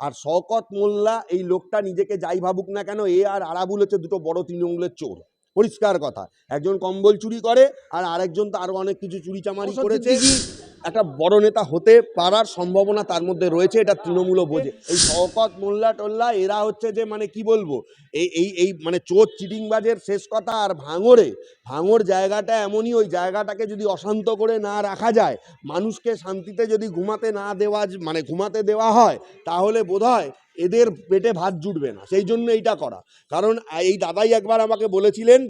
আর শওকত মোল্লা এই লোকটা নিজেকে যাই ভাবুক না কেন, এ আর আরাবুল হচ্ছে দুটো বড় তৃণমূলের চোর। পরিষ্কার কথা। একজন কম্বল চুরি করে আর আরেকজন তো আরও অনেক কিছু চুরি চামারি করেছে। একটা বড় নেতা হতে পারার সম্ভাবনা তার মধ্যে রয়েছে এটা তৃণমূলও বোঝে। এই শওকত মোল্লা টোল্লা এরা হচ্ছে যে মানে কি বলব এই এই এই মানে চোর চিটিংবাজের শেষ কথা আর ভাঙরে ভাঙর জায়গাটা এমনই ওই জায়গাটাকে যদি অশান্ত করে না রাখা যায় মানুষকে শান্তিতে যদি ঘুমাতে না দেওয়া মানে ঘুমাতে দেওয়া হয় তাহলে বোধহয় এদের পেটে ভাত জুটবে না, সেই জন্য এইটা করা। কারণ এই দাদাই একবার আমাকে বলেছিলেন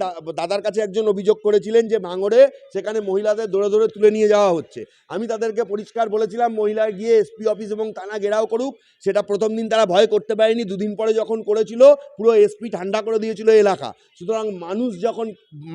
দাদার কাছে একজন অভিযোগ করেছিলেন যে ভাঙড়ে সেখানে মহিলাদের দৌড়ে দৌড়ে তুলে নিয়ে যাওয়া হচ্ছে। আমি তাদেরকে পরিষ্কার বলেছিলাম মহিলা গিয়ে এসপি অফিস এবং থানা ঘেরাও করুক, সেটা প্রথম দিন তারা ভয় করতে পারেনি, দুদিন পরে যখন করেছিল, পুরো এসপি ঠান্ডা করে দিয়েছিল এলাকা। সুতরাং মানুষ যখন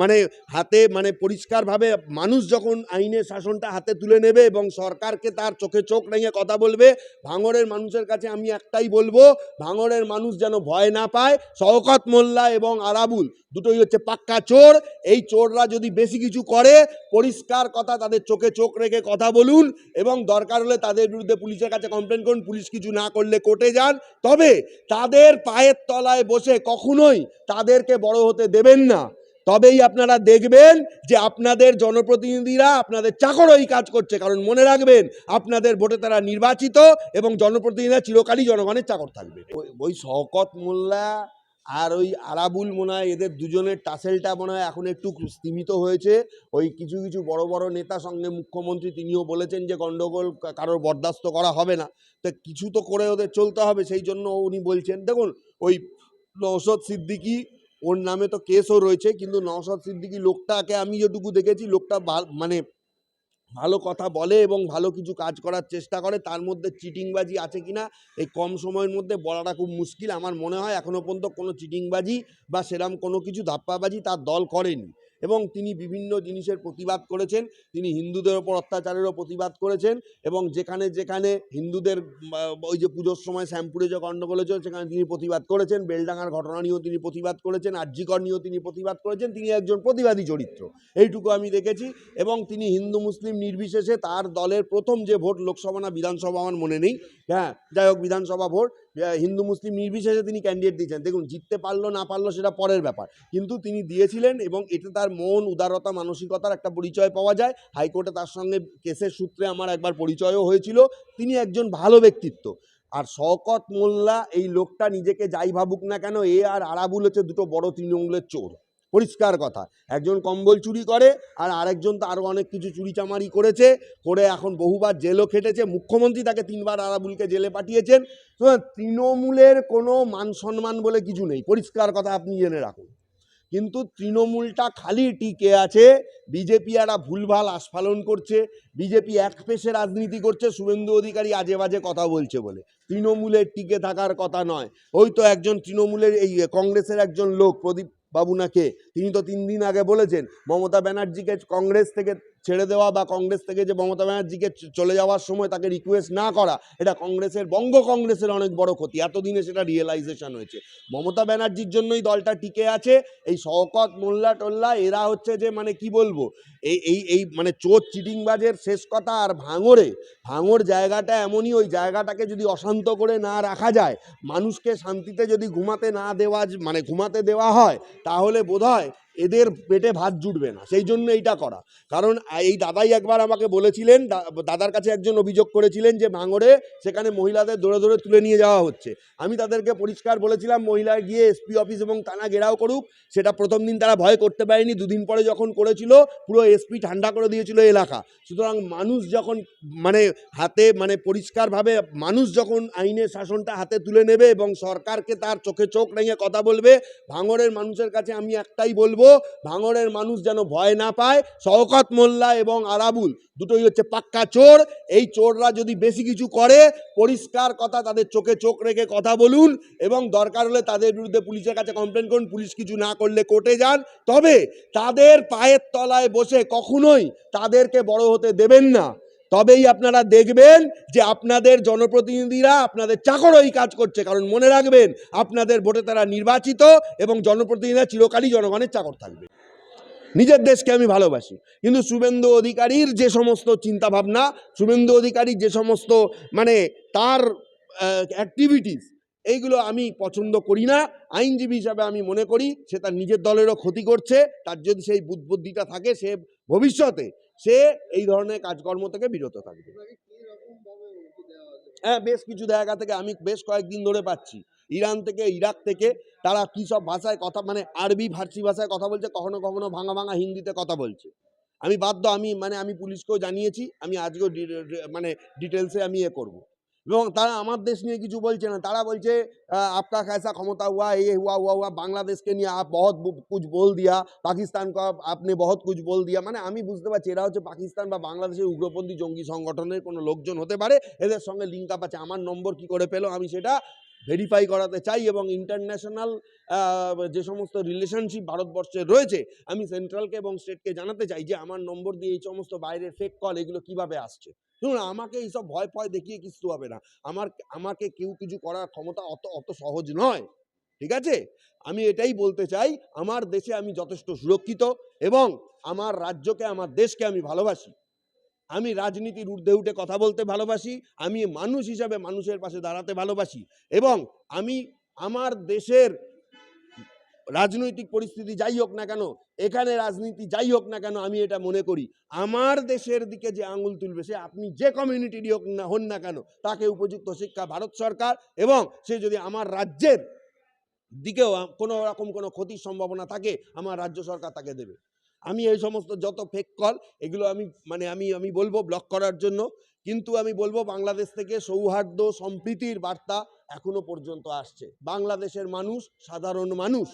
মানে হাতে মানে পরিষ্কারভাবে মানুষ যখন আইনের শাসনটা হাতে তুলে নেবে এবং সরকারকে তার চোখে চোখ রেঙে কথা বলবে, ভাঙড়ের মানুষের কাছে আমি একটাই বলব ভাঙড়ের মানুষ যেন ভয় না পায়। শওকত মোল্লা এবং আরাবুল দুটোই হচ্ছে পাক্কা চোর। এই চোররা যদি বেশি কিছু করে, পরিষ্কার কথা তাদের চোখে চোখ রেখে কথা বলুন এবং দরকার হলে তাদের বিরুদ্ধে পুলিশের কাছে কমপ্লেন করুন। পুলিশ কিছু না করলে কোর্টে যান। তবে তাদের পায়ের তলায় বসে কখনোই তাদেরকে বড় হতে দেবেন না। তবেই আপনারা দেখবেন যে আপনাদের জনপ্রতিনিধিরা আপনাদের চাকরই কাজ করছে। কারণ মনে রাখবেন, আপনাদের ভোটে তারা নির্বাচিত এবং জনপ্রতিনিধিরা চিরকালই জনগণের চাকর থাকবে। ওই- ওই শওকত মোল্লা আর ওই আরাবুল মনে হয় এদের দুজনের টাসেলটা মনে হয় এখন একটু স্তীমিত হয়েছে। ওই কিছু কিছু বড় বড় নেতা সঙ্গে মুখ্যমন্ত্রী তিনিও বলেছেন যে গণ্ডগোল কারোর বরদাস্ত করা হবে না। তো কিছু তো করে ওদের চলতে হবে, সেই জন্য উনি বলছেন, দেখুন, ওই নৌসদ সিদ্দিকি ওর নামে তো কেসও রয়েছে, কিন্তু নওশাদ সিদ্দিকি লোকটাকে আমি যেটুকু দেখেছি, লোকটা মানে ভালো কথা বলে এবং ভালো কিছু কাজ করার চেষ্টা করে, তার মধ্যে চিটিংবাজি আছে কিনা, এই কম সময়ের মধ্যে বলাটা খুব মুশকিল। আমার মনে হয় এখনও পর্যন্ত কোনো চিটিংবাজি বা সেরম কোনো কিছু ধাপ্পাবাজি তার দল করেনি। এবং তিনি বিভিন্ন জিনিসের প্রতিবাদ করেছেন। তিনি হিন্দুদের ওপর অত্যাচারেরও প্রতিবাদ করেছেন এবং যেখানে যেখানে হিন্দুদের ওই যে পুজোর সময় শ্যামপুরে যে গণ্ডগোল হয়েছিল সেখানে তিনি প্রতিবাদ করেছেন। বেলডাঙ্গার ঘটনা নিয়েও তিনি প্রতিবাদ করেছেন। আর্যিকর নিয়েও তিনি প্রতিবাদ করেছেন। তিনি একজন প্রতিবাদী চরিত্র। এইটুকু আমি দেখেছি এবং তিনি হিন্দু, মুসলিম নির্বিশেষে তার দলের প্রথম যে ভোট লোকসভা না বিধানসভা আমার মনে নেই। হ্যাঁ যাই হোক, বিধানসভা ভোট। হিন্দু মুসলিম নির্বিশেষে তিনি ক্যান্ডিডেট দিয়েছেন। দেখুন, জিততে পারল, না পারল, সেটা পরের ব্যাপার। কিন্তু তিনি দিয়েছিলেন এবং এতে তার মন, উদারতা, মানসিকতার একটা পরিচয় পাওয়া যায়। হাইকোর্টে তার সঙ্গে কেসের সূত্রে আমার একবার পরিচয়ও হয়েছিল। তিনি একজন ভালো ব্যক্তিত্ব। আর শওকত মোল্লা এই লোকটা নিজেকে যাই ভাবুক না কেন, এ আর আরাবুল হচ্ছে দুটো বড় তৃণমূলের চোর। পরিষ্কার কথা। একজন কম্বল চুরি করে, আর আরেকজন তো আরও অনেক কিছু চুরি চামারি করেছে, করে এখন বহুবার জেলও খেটেছে। মুখ্যমন্ত্রী তাকে তিনবার আরাবুলকে জেলে পাঠিয়েছেন। তৃণমূলের কোনো মান সম্মান বলে কিছু নেই। পরিষ্কার কথা আপনি জেনে রাখুন। কিন্তু তৃণমূলটা খালি টিকে আছে, বিজেপি একটা ভুলভাল আস্ফালন করছে, বিজেপি এক পেশে রাজনীতি করছে, শুভেন্দু অধিকারী আজে বাজে কথা বলছে বলে। তৃণমূলের টিকে থাকার কথা নয়। ওই তো একজন তৃণমূলের এই, কংগ্রেসের একজন লোক, প্রদীপ বাবু নাকে? তিনি তো তিন দিন আগে বলেছেন মমতা ব্যানার্জিকে কংগ্রেস থেকে ছেড়ে দেওয়া বা কংগ্রেস থেকে যে মমতা ব্যানার্জিকে চলে যাওয়ার সময় তাকে রিকোয়েস্ট না করা, এটা কংগ্রেসের, বঙ্গ কংগ্রেসের অনেক বড় ক্ষতি। এতদিনে সেটা রিয়েলাইজেশন হয়েছে। মমতা ব্যানার্জির জন্যই দলটা টিকে আছে। এই শওকত, মোল্লা, টোল্লা, এরা হচ্ছে যে মানে কি বলব? এই এই এই মানে চোর চিটিংবাজের শেষ কথা আর ভাঙড়ে, ভাঙড় জায়গাটা এমনই, ওই জায়গাটাকে যদি অশান্ত করে না রাখা যায়, মানুষকে শান্তিতে যদি ঘুমাতে না দেওয়া মানে ঘুমাতে দেওয়া হয়, তাহলে বোধহয় এদের পেটে ভাত জুটবে না, সেই জন্য এইটা করা। কারণ এই দাদাই একবার আমাকে বলেছিলেন দাদার কাছে একজন অভিযোগ করেছিলেন যে ভাঙড়ে সেখানে মহিলাদের দৌড়ে দৌড়ে তুলে নিয়ে যাওয়া হচ্ছে। আমি তাদেরকে পরিষ্কার বলেছিলাম, মহিলা গিয়ে এসপি অফিস এবং থানা ঘেরাও করুক, সেটা প্রথম দিন তারা ভয় করতে পারেনি, দুদিন পরে যখন করেছিল, পুরো এসপি ঠান্ডা করে দিয়েছিল এলাকা। সুতরাং মানুষ যখন মানে হাতে মানে পরিষ্কারভাবে, মানুষ যখন আইনের শাসনটা হাতে তুলে নেবে এবং সরকারকে তার চোখে চোখ রেঙে কথা বলবে, ভাঙড়ের মানুষের কাছে আমি একটাই বলব ভাঙড়ের মানুষ যেন ভয় না পায়। শওকত মোল্লা এবং আরাবুল দুটোই হচ্ছে পাক্কা চোর। এই চোররা যদি বেশি কিছু করে, পরিষ্কার কথা, তাদের চোখে চোখ রেখে কথা বলুন এবং দরকার হলে তাদের বিরুদ্ধে পুলিশের কাছে কমপ্লেন করুন। পুলিশ কিছু না করলে কোর্টে যান। তবে তাদের পায়ের তলায় বসে কখনোই তাদেরকে বড় হতে দেবেন না। তবেই আপনারা দেখবেন যে আপনাদের জনপ্রতিনিধিরা আপনাদের চাকরই কাজ করছে। কারণ মনে রাখবেন, আপনাদের ভোটে তারা নির্বাচিত এবং জনপ্রতিনিধিরা চিরকালই জনগণের চাকর থাকবে। নিজের দেশকে আমি ভালোবাসি। কিন্তু শুভেন্দু অধিকারীর যে সমস্ত চিন্তাভাবনা, শুভেন্দু অধিকারীর যে সমস্ত মানে তার অ্যাক্টিভিটিস এইগুলো আমি পছন্দ করি না। আইনজীবী হিসাবে আমি মনে করি, সে তার নিজের দলেরও ক্ষতি করছে। তার যদি সেই বুদ্ধবুদ্ধিটা থাকে, সে ভবিষ্যতে সে এই ধরনের কাজকর্ম থেকে বিরত থাকবে। হ্যাঁ বেশ কিছু জায়গা থেকে আমি বেশ কয়েকদিন ধরে পাচ্ছি। ইরান থেকে ইরাক থেকে তারা কী সব ভাষায় কথা মানে আরবি ফার্সি ভাষায় কথা বলছে কখনো কখনো ভাঙা ভাঙা হিন্দিতে কথা বলছে। আমি বাধ্য আমি মানে আমি পুলিশকেও জানিয়েছি আমি আজকেও মানে ডিটেলসে আমি এ করব। এবং তারা আমার দেশ নিয়ে কিছু বলছে না তারা বলছে আহ, आपका कैसा ক্ষমতা हुआ ये हुआ हुआ हुआ বাংলাদেশ কে নিয়ে आप बहुत बु- कुछ बोल दिया পাকিস্তান को आप- आपने बहुत कुछ बोल दिया মানে আমি বুঝতে পারছি এরা হচ্ছে পাকিস্তান বা বাংলাদেশের উগ্রপন্থী জঙ্গি সংগঠনের কোনো লোকজন হতে পারে এদের সঙ্গে লিঙ্ক আপ আছে আমার নম্বর কি করে পেলো আমি সেটা ভেরিফাই করাতে চাই এবং ইন্টারন্যাশনাল যে সমস্ত রিলেশনশিপ ভারতবর্ষে রয়েছে, আমি সেন্ট্রালকে এবং স্টেটকে জানাতে চাই যে আমার নম্বর দিয়ে এই সমস্ত বাইরের ফেক কল এগুলো কীভাবে আসছে। শুনুন আমাকে এইসব ভয় ফয় দেখিয়ে কিছু হবে না। আমার, আমাকে কেউ কিছু করার ক্ষমতা অত অত সহজ নয়। ঠিক আছে? আমি এটাই বলতে চাই, আমার দেশে আমি যথেষ্ট সুরক্ষিত এবং আমার রাজ্যকে, আমার দেশকে আমি ভালোবাসি। আমি রাজনীতির ঊর্ধ্বে উঠে কথা বলতে ভালোবাসি, আমি মানুষ হিসাবে মানুষের পাশে দাঁড়াতে ভালোবাসি এবং আমি আমার দেশের রাজনৈতিক পরিস্থিতি যাই হোক না কেন, এখানে রাজনীতি যাই হোক না কেন আমি এটা মনে করি। আমার দেশের দিকে যে আঙুল তুলবে সে আপনি যে কমিউনিটিরই হোক না, হন না কেন, তাকে উপযুক্ত শিক্ষা ভারত সরকার এবং সে যদি আমার রাজ্যের দিকেও কোনো রকম কোনো ক্ষতির সম্ভাবনা থাকে, আমার রাজ্য সরকার তাকে দেবে। আমি এই সমস্ত যত ফেক কল এগুলো আমি মানে আমি আমি বলব ব্লক করার জন্য। কিন্তু আমি বলব বাংলাদেশ থেকে সৌহার্দ্য সম্প্রীতির বার্তা এখনও পর্যন্ত আসছে। বাংলাদেশের মানুষ সাধারণ মানুষ।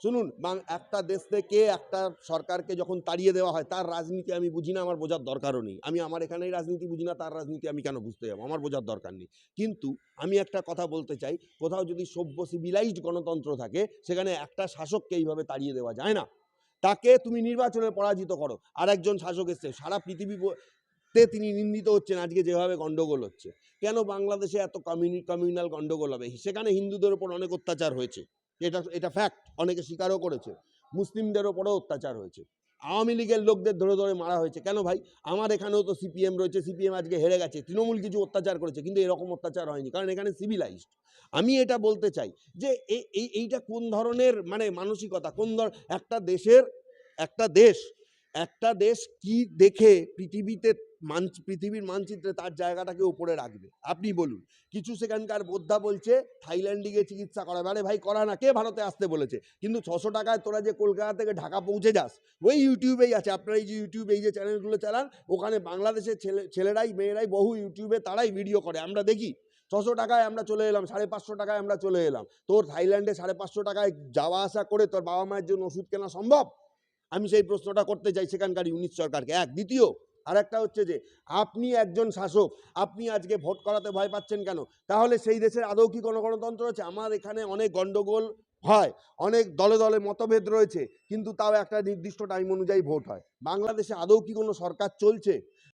শুনুন একটা দেশ থেকে একটা সরকারকে যখন তাড়িয়ে দেওয়া হয়, তার রাজনীতি আমি বুঝি না, আমার বোঝার দরকারও নেই। আমি আমার এখানেই রাজনীতি বুঝি না, তার রাজনীতি আমি কেন বুঝতে যাব? আমার বোঝার দরকার নেই। কিন্তু আমি একটা কথা বলতে চাই, কোথাও যদি সভ্য সিভিলাইজড গণতন্ত্র থাকে, সেখানে একটা শাসককে এইভাবে তাড়িয়ে দেওয়া যায় না। তাকে তুমি নির্বাচনে পরাজিত করো। আর একজন শাসক এসছে। সারা পৃথিবী তে তিনি নিন্দিত হচ্ছেন আজকে যেভাবে গন্ডগোল হচ্ছে। কেন বাংলাদেশে এত কমিউনি কমিউনাল গন্ডগোল হবে? সেখানে হিন্দুদের ওপর অনেক অত্যাচার হয়েছে। এটা এটা ফ্যাক্ট অনেকে স্বীকারও করেছে। মুসলিমদের ওপরও অত্যাচার হয়েছে। আওয়ামী লীগের লোকদের ধরে ধরে মারা হয়েছে। কেন ভাই? আমার এখানেও তো সিপিএম রয়েছে, সিপিএম আজকে হেরে গেছে, তৃণমূল কিছু অত্যাচার করেছে, কিন্তু এরকম অত্যাচার হয়নি, কারণ এখানে সিভিলাইজড আমি এটা বলতে চাই যে এই, এইটা কোন ধরনের মানে মানসিকতা? কোন ধর, একটা দেশের, একটা দেশ একটা দেশ কি দেখে পৃথিবীতে মান, পৃথিবীর মানচিত্রে তার জায়গাটাকে উপরে রাখবে? আপনি বলুন। কিছু সেখানকার বোদ্ধা বলছে, থাইল্যান্ডে গিয়ে চিকিৎসা করাবে। আরে ভাই, করা না। কে ভারতে আসতে বলেছে? কিন্তু ছশো টাকায় তোরা যে কলকাতা থেকে ঢাকা পৌঁছে যাস, ওই ইউটিউবেই আছে। আপনারা এই যে ইউটিউবে, এই যে চ্যানেলগুলো চালান, ওখানে বাংলাদেশের ছেলে, ছেলেরাই, মেয়েরাই বহু ইউটিউবে তারাই ভিডিও করে। আমরা দেখি, ছশো টাকায় আমরা চলে এলাম, সাড়ে পাঁচশো টাকায় আমরা চলে এলাম। তোর থাইল্যান্ডে সাড়ে পাঁচশো টাকায় যাওয়া আসা করে তোর বাবা মায়ের জন্য ওষুধ কেনা সম্ভব? আমি সেই প্রশ্নটা করতে চাই সেখানকার ইউনিট সরকারকে। এক, দ্বিতীয় আর একটা হচ্ছে যে, আপনি একজন শাসক, আপনি আজকে ভোট করাতে ভয় পাচ্ছেন কেন? তাহলে সেই দেশের আদৌ কি কোনো গণতন্ত্র আছে? আমার এখানে অনেক গণ্ডগোল হয়, অনেক দলে দলে মতভেদ রয়েছে, কিন্তু তাও একটা নির্দিষ্ট টাইম অনুযায়ী ভোট হয়। বাংলাদেশে আদৌ কি কোনো সরকার চলছে?